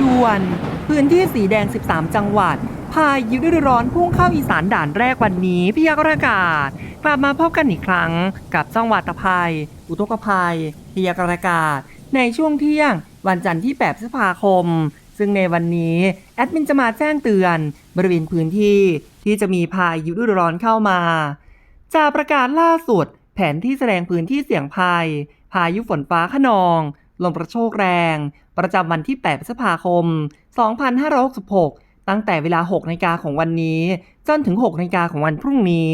ด่วน พื้นที่สีแดง 13 จังหวัด พายุฤดูร้อนพุ่งเข้าอีสานด่านแรกวันนี้พยากรณ์อากาศ กลับมาพบกันอีกครั้ง กับจังหวัดตะภัย อุทกภัยพยากรณ์อากาศ ในช่วงเที่ยง วันจันทร์ที่8พฤษภาคม ซึ่งในวันนี้ แอดมินจะมาแจ้งเตือน บริเวณพื้นที่ที่จะมีพายุฤดูร้อนเข้ามา จากประกาศล่าสุด แผนที่แสดงพื้นที่เสี่ยงภัย พายุฝนฟ้าขนอง ลมกระโชกแรง ประจำวันที่ 8 พฤษภาคม 2566 ตั้งแต่เวลา 6นาฬิกาของวันนี้ จนถึง 6นาฬิกาของวันพรุ่งนี้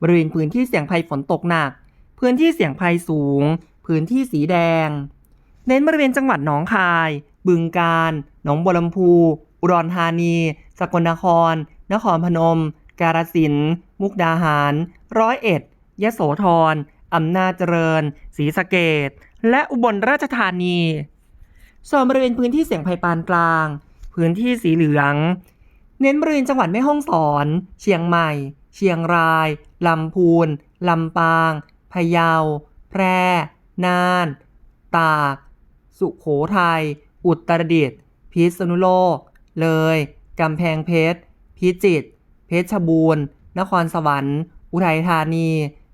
บริเวณพื้นที่เสี่ยงภัยฝนตกหนัก พื้นที่เสี่ยงภัยสูง พื้นที่สีแดง เน้นบริเวณจังหวัดหนองคาย บึงกาฬ หนองบัวลำพู อุดรธานี สกลนคร นครพนม กาฬสินธุ์ มุกดาหาร ร้อยเอ็ดยโสธรอำนาจเจริญ ศรีสะเกด และอุบลราชธานี ส่วนบริเวณพื้นที่เสี่ยงภัยปานกลาง พื้นที่สีเหลือง เน้นบริเวณจังหวัดแม่ฮ่องสอน เชียงใหม่ เชียงราย ลำพูน ลำปาง พะเยา แพร่ น่าน ตาก สุขโขทัย อุตรดิตถ์ พิษณุโลก เลย กำแพงเพชร พิจิตร เพชรบูรณ์ นครสวรรค์ อุทัยธานี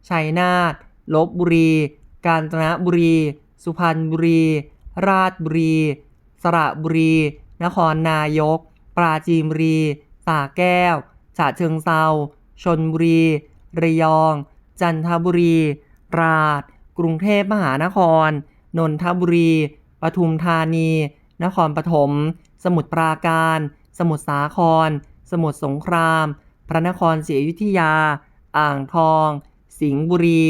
ชัยนาท ลบบุรี กาญจนบุรี สุพรรณบุรี ราชบุรี สระบุรี นครนายก ปราจีนบุรีสระแก้ว ฉะเชิงเซาชนบุรี ระยอง จันทบุรีราษฎร์กรุงเทพมหานคร นนทบุรี ปทุมธานี นครปฐม สมุทรปราการ สมุทรสาคร สมุทรสงคราม พระนครศรีอยุธยา อ่างทอง สิงห์บุรี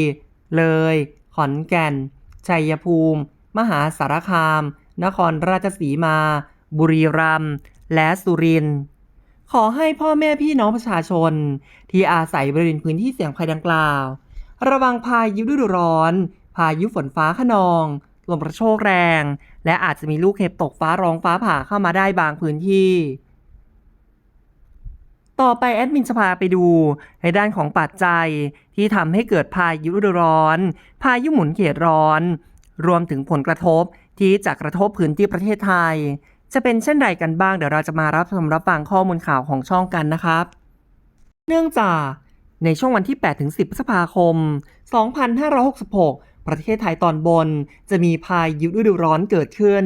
เลย ขอนแก่น ชัยภูมิ มหาสารคาม นครราชสีมา บุรีรัมย์ และสุรินทร์ ขอให้พ่อแม่พี่น้องประชาชน ที่อาศัยบริเวณพื้นที่เสี่ยงภัยดังกล่าว ระวังพายุฤดูร้อน พายุฝนฟ้าขนอง ลมกระโชกแรง และอาจจะมีลูกเห็บตกฟ้าร้องฟ้าผ่าเข้ามาได้บางพื้นที่ ต่อไปแอดมินจะพาไปดู ในด้านของปัจจัยที่ทำให้เกิดพายุฤดูร้อน พายุหมุนเขตร้อน รวมถึงผลกระทบที่จะกระทบพื้นที่ประเทศไทย จะเป็นเช่นใดกันบ้างเดี๋ยวเราจะมารับชมรับฟังข้อมูลข่าวของช่องกันนะครับ เนื่องจากในช่วงวันที่8-10 พฤษภาคม 2566 ประเทศไทยตอนบน จะมีพายุฤดูร้อนเกิดขึ้น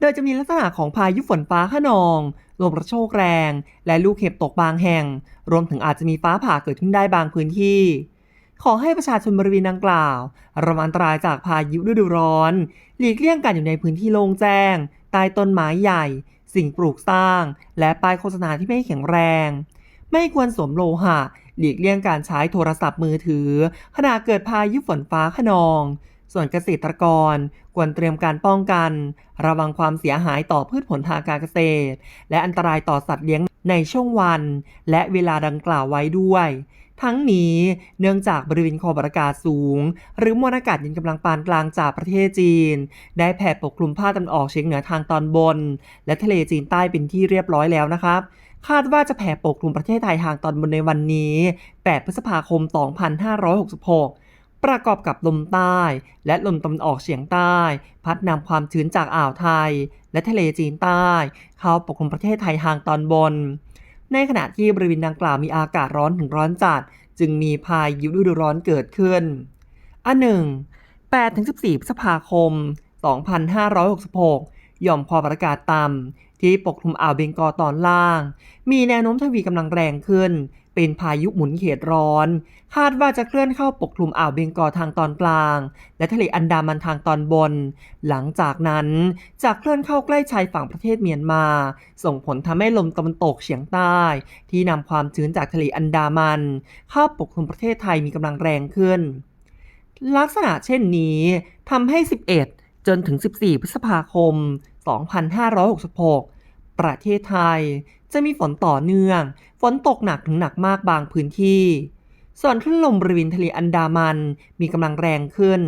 โดยจะมีลักษณะของพายุฝนฟ้าขนอง ลมกระโชกแรง และลูกเห็บตกบางแห่ง รวมถึงอาจจะมีฟ้าผ่าเกิดขึ้นได้บางพื้นที่ ขอให้ประชาชนบริเวณดังกล่าว ระวังอันตรายจากพายุฤดูร้อน หลีกเลี่ยงการอยู่ในพื้นที่โล่งแจ้ง ใต้ต้นไม้ใหญ่ สิ่งปลูกสร้าง และป้ายโฆษณาที่ไม่แข็งแรง ไม่ควรสวมโลหะ หลีกเลี่ยงการใช้โทรศัพท์มือถือ ขณะเกิดพายุฝนฟ้าขนอง ส่วนเกษตรกรควรเตรียมการป้องกัน ระวังความเสียหายต่อพืชผลทางการเกษตร และอันตรายต่อสัตว์เลี้ยงในช่วงวัน และเวลาดังกล่าวไว้ด้วย ทั้งนี้เนื่องจากบริเวณคอมอากาศสูง หรือมวลอากาศเย็นกำลังปานกลางจากประเทศจีน ได้แผ่ปกคลุมภาคตะวันออกเฉียงเหนือทางตอนบน และทะเลจีนใต้เป็นที่เรียบร้อยแล้วนะครับคาดว่าจะแผ่ปกคลุมประเทศไทยทางตอนบนในวันนี้ 8 พฤษภาคม 2566 ประกอบกับลมใต้ และลมตะวันออกเฉียงใต้ พัดนำความชื้นจากอ่าวไทย และทะเลจีนใต้ เข้าปกคลุมประเทศไทยทางตอนบน ในขณะที่บริเวณดังกล่าวมีอากาศร้อนถึงร้อนจัด จึงมีพายุฤดูร้อนเกิดขึ้น อันหนึ่ง8-14พฤษภาคม 2566 หย่อมความอากาศต่ำที่ปกคลุมอ่าวเบงกอตอนล่าง มีแนวโน้มทวีกำลังแรงขึ้น เป็นพายุหมุนเขตร้อน คาดว่าจะเคลื่อนเข้าปกคลุมอ่าวเบงกอทางตอนกลาง และทะเลอันดามันทางตอนบน หลังจากนั้นจะเคลื่อนเข้าใกล้ชายฝั่งประเทศเมียนมา ส่งผลทำให้ลมตะวันตกเฉียงใต้ ที่นำความชื้นจากทะเลอันดามันเข้าปกคลุมประเทศไทยมีกำลังแรงขึ้น ลักษณะเช่นนี้ทำให้ 11 จนถึง 14 พฤษภาคม 2566 ประเทศไทย จะมีฝนต่อเนื่อง ฝนตกหนักถึงหนักมากบางพื้นที่ ส่วนคลื่นลมบริเวณทะเลอันดามันมีกำลังแรงขึ้น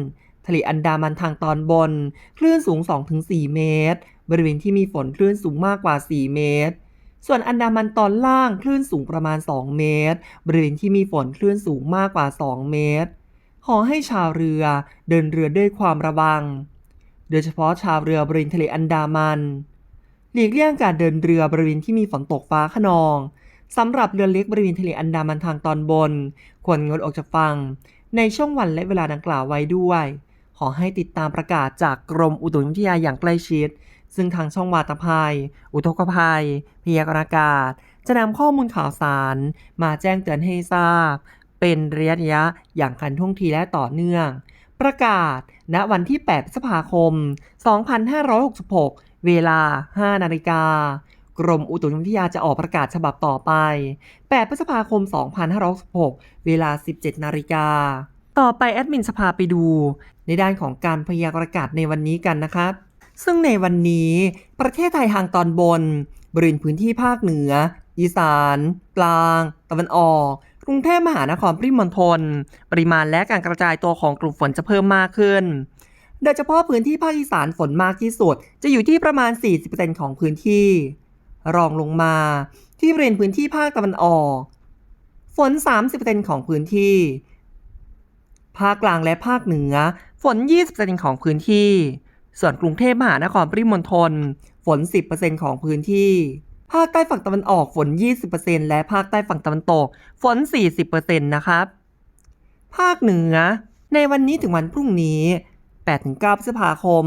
ทะเลอันดามันทางตอนบน คลื่นสูง 2-4 เมตร บริเวณที่มีฝนคลื่นสูงมากกว่า 4 เมตร ส่วนอันดามันตอนล่างคลื่นสูงประมาณ 2 เมตร บริเวณที่มีฝนคลื่นสูงมากกว่า 2 เมตร ขอให้ชาวเรือเดินเรือด้วยความระวัง โดยเฉพาะชาวเรือบริเวณทะเลอันดามัน หลีกเลี่ยงการเดินเรือบริเวณที่มีฝนตกฟ้าขนองสำหรับเรือเล็กบริเวณทะเลอันดามันทางตอนบน ควรงดออกจากฝั่งในช่วงวันและเวลาดังกล่าวไว้ด้วย ขอให้ติดตามประกาศจากกรมอุตุนิยมวิทยาอย่างใกล้ชิด ซึ่งทางช่องวาตภัย อุทกภัย พยากรณ์อากาศ จะนำข้อมูลข่าวสาร มาแจ้งเตือนให้ทราบ เป็นระยะระยะอย่างทันท่วงทีและต่อเนื่อง ประกาศ ณ วันที่ 8 พฤษภาคม 2566 เวลา 5 นาฬิกา กรมอุตุนิยมวิทยาจะออกประกาศฉบับต่อไป 8 พฤษภาคม 2566 เวลา 17 นาฬิกา ต่อไปแอดมินจะพาไปดู ในด้านของการพยากรณ์อากาศในวันนี้กันนะครับซึ่งในวันนี้ประเทศไทยทางตอนบน บริเวณพื้นที่ภาคเหนือ อีสาน กลาง ตะวันออก รุงเทพมหานครปริมณฑลปริมาณและการกระจายตัวของกลุ่มฝนจะเพิ่มมากขึ้น โดยเฉพาะพื้นที่ภาคอีสานฝนมากที่สุด จะอยู่ที่ประมาณ 40%ของพื้นที่ รองลงมาที่บริเวณพื้นที่ภาคตะวันออก ฝน 30%ของพื้นที่ ภาคกลางและภาคเหนือ ฝน 20%ของพื้นที่ ส่วนกรุงเทพมหานครปริมณฑลฝน 10%ของพื้นที่ ภาคใต้ฝั่งตะวันออกฝน 20%และภาคใต้ฝั่งตะวันตกฝน 40%นะครับ ภาคเหนือ ในวันนี้ถึงวันพรุ่งนี้ 8-9พฤษภาคม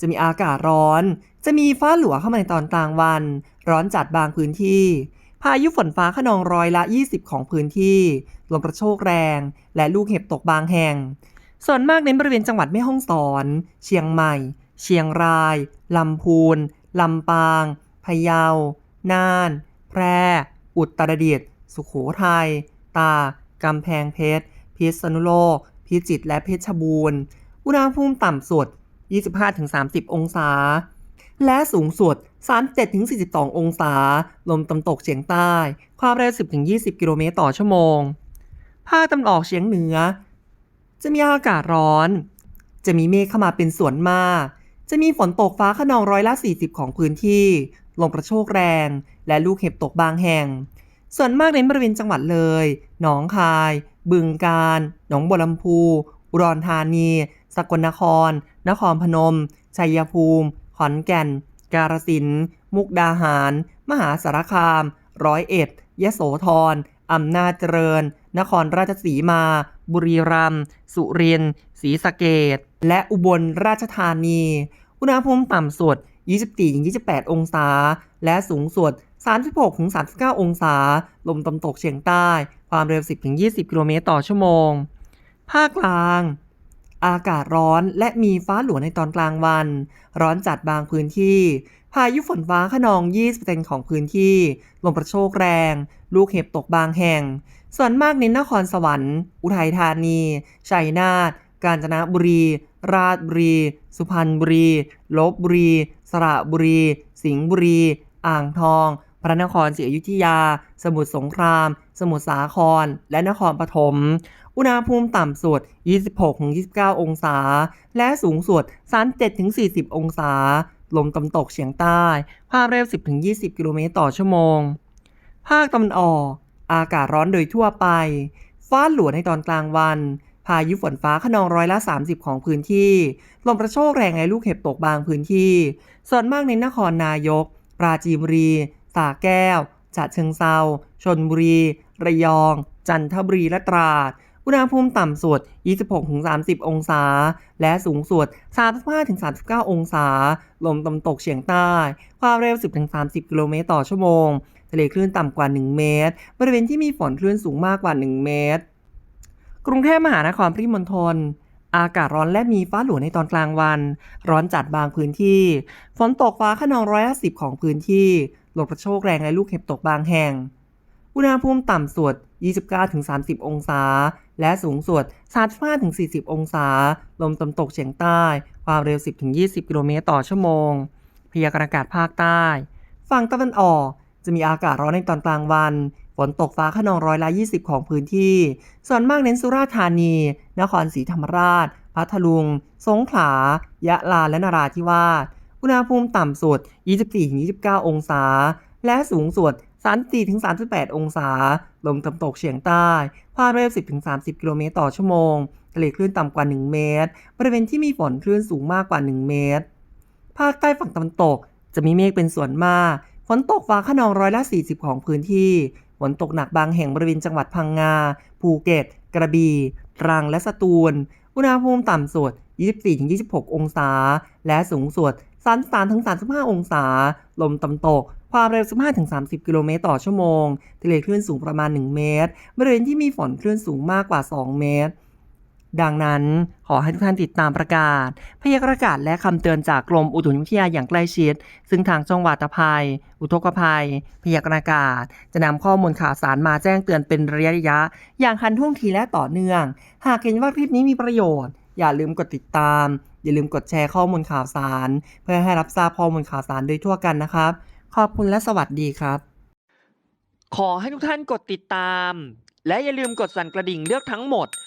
จะมีอากาศร้อน จะมีฟ้าหลัวเข้ามาในตอนกลางวัน ร้อนจัดบางพื้นที่ พายุฝนฟ้าขนองร้อยละ 20 ของพื้นที่ ลมกระโชกแรง และลูกเห็บตกบางแห่ง ส่วนมากเน้นบริเวณจังหวัดแม่ฮ่องสอน เชียงใหม่ เชียงราย ลำพูน ลำปาง พะเยา น่าน แพร่ อุตรดิตถ์สุโขทัย ตาก กำแพงเพชร พิษณุโลก พิจิตร และเพชรบูรณ์ อุณหภูมิต่ำสุด 25-30 องศา และสูงสุด 37-42 องศา ลมตะตกเฉียงใต้ ความเร็ว 10-20 กิโลเมตรต่อชั่วโมง ภาคตะวันออกเฉียงเหนือ จะมีอากาศร้อน จะมีเมฆเข้ามาเป็นส่วนมาก จะมีฝนตกฟ้าขนองร้อยละ 40 ของพื้นที่ ลมกระโชกแรง และลูกเห็บตกบางแห่ง ส่วนมากเน้นบริเวณจังหวัดเลย หนองคาย บึงกาฬ หนองบัวลำพู อุดรธานี สกลนคร นครพนม ชัยภูมิ ขอนแก่น กาฬสินธุ์มุกดาหาร มหาสารคาม ร้อยเอ็ด ยโสธร อำนาจเจริญ นครราชสีมา บุรีรัมย์ สุรินทร์ ศรีสะเกษและอุบลราชธานี อุณหภูมิต่ำสุด 24-28 องศา และสูงสุด 36-39 องศา ลมตะวันตกเฉียงใต้ ความเร็ว 10-20 กิโลเมตรต่อชั่วโมง ภาคกลาง อากาศร้อนและมีฟ้าหลัวในตอนกลางวัน ร้อนจัดบางพื้นที่ พายุฝนฟ้าขนอง 20%ของพื้นที่ ลมกระโชกแรง ลูกเห็บตกบางแห่ง ส่วนมากเน้นนครสวรรค์ อุทัยธานี ชัยนาท กาญจนบุรี ราชบุรี สุพรรณบุรี ลบบุรี สระบุรี สิงห์บุรี อ่างทอง พระนครศรีอยุธยา สมุทรสงคราม สมุทรสาคร และนครปฐม อุณหภูมิต่ำสุด 26-29 องศา และสูงสุด 37-40 องศา ลมตะวันตกเฉียงใต้ ความเร็ว 10-20 กิโลเมตรต่อชั่วโมง ภาคตะวันออก อากาศร้อนโดยทั่วไปฟ้าหลวในตอนกลางวัน พายุฝนฟ้าขนองร้อยละ 30 ของพื้นที่ ลมกระโชกแรงและลูกเห็บตกบางพื้นที่ ส่วนมากในนครนายก ปราจีนบุรีสระแก้ว ฉะเชิงเซาชนบุรี ระยอง จันทบุรี และตราด อุณหภูมิต่ำสุด 26-30 องศา และสูงสุด 35-39 องศา ลมตะตกเฉียงใต้ ความเร็ว 10-30 กิโลเมตรต่อชั่วโมง ทะเลคลื่นต่ำกว่า 1 เมตร บริเวณที่มีฝนคลื่นสูงมากกว่า 1 เมตร กรุงเทพมหานครปริมณฑลอากาศร้อนและมีฟ้าหลวในตอนกลางวัน ร้อนจัดบางพื้นที่ ฝนตกฟ้าขนองร้อยละสิบของพื้นที่ลมกระโชกแรงและลูกเห็บตกบางแห่ง อุณหภูมิต่ำสุด 29-30 องศา และสูงสุด 35-40 องศา ลมตะวันตกเฉียงใต้ ความเร็ว 10-20 กิโลเมตรต่อชั่วโมง พยากรณ์อากาศภาคใต้ ฝั่งตะวันออกจะมีอากาศร้อนในตอนกลางวัน ฝนตกฟ้าขนองร้อยละ 20 ของพื้นที่ ส่วนมากเน้นสุราษฎร์ธานี นครศรีธรรมราช พัทลุง สงขลา ยะลา และนราธิวาส อุณหภูมิต่ำสุด 24-29 องศา และสูงสุด 34-38 องศา ลมตะวันตกเฉียงใต้ความเร็ว 10-30 กิโลเมตรต่อชั่วโมง ทะเลคลื่นต่ำกว่า 1 เมตร บริเวณที่มีฝนคลื่นสูงมากกว่า 1 เมตร ภาคใต้ฝั่งตะวันตกจะมีเมฆเป็นส่วนมาก ฝนตกฟ้าขนองร้อยละ 40 ของพื้นที่ ฝนตกหนักบางแห่งบริเวณจังหวัดพังงา ภูเก็ต กระบี่ ตรัง และสตูล อุณหภูมิต่ำสุด 24-26 องศา และสูงสุด 33-35 องศา ลมตะวันตก ความเร็ว 15-30 กิโลเมตรต่อชั่วโมง ทะเลคลื่นสูงประมาณ 1 เมตร บริเวณที่มีฝนคลื่นสูงมากกว่า 2 เมตร ดังนั้นขอให้ทุกท่านติดตามประกาศ พยากรณ์อากาศและคำเตือนจากกรมอุตุนิยมวิทยาอย่างใกล้ชิด ซึ่งทางจังหวัดภัย อุทกภัย พยากรณ์อากาศ จะนำข้อมูลข่าวสารมาแจ้งเตือนเป็นระยะระยะ อย่างทันท่วงทีและต่อเนื่อง หากเห็นว่าคลิปนี้มีประโยชน์ อย่าลืมกดติดตาม อย่าลืมกดแชร์ข้อมูลข่าวสาร เพื่อให้รับทราบข้อมูลข่าวสารโดยทั่วกันนะครับ ขอบคุณและสวัสดีครับ ขอให้ทุกท่านกดติดตาม และอย่าลืมกดสั่นกระดิ่งเลือกทั้งหมด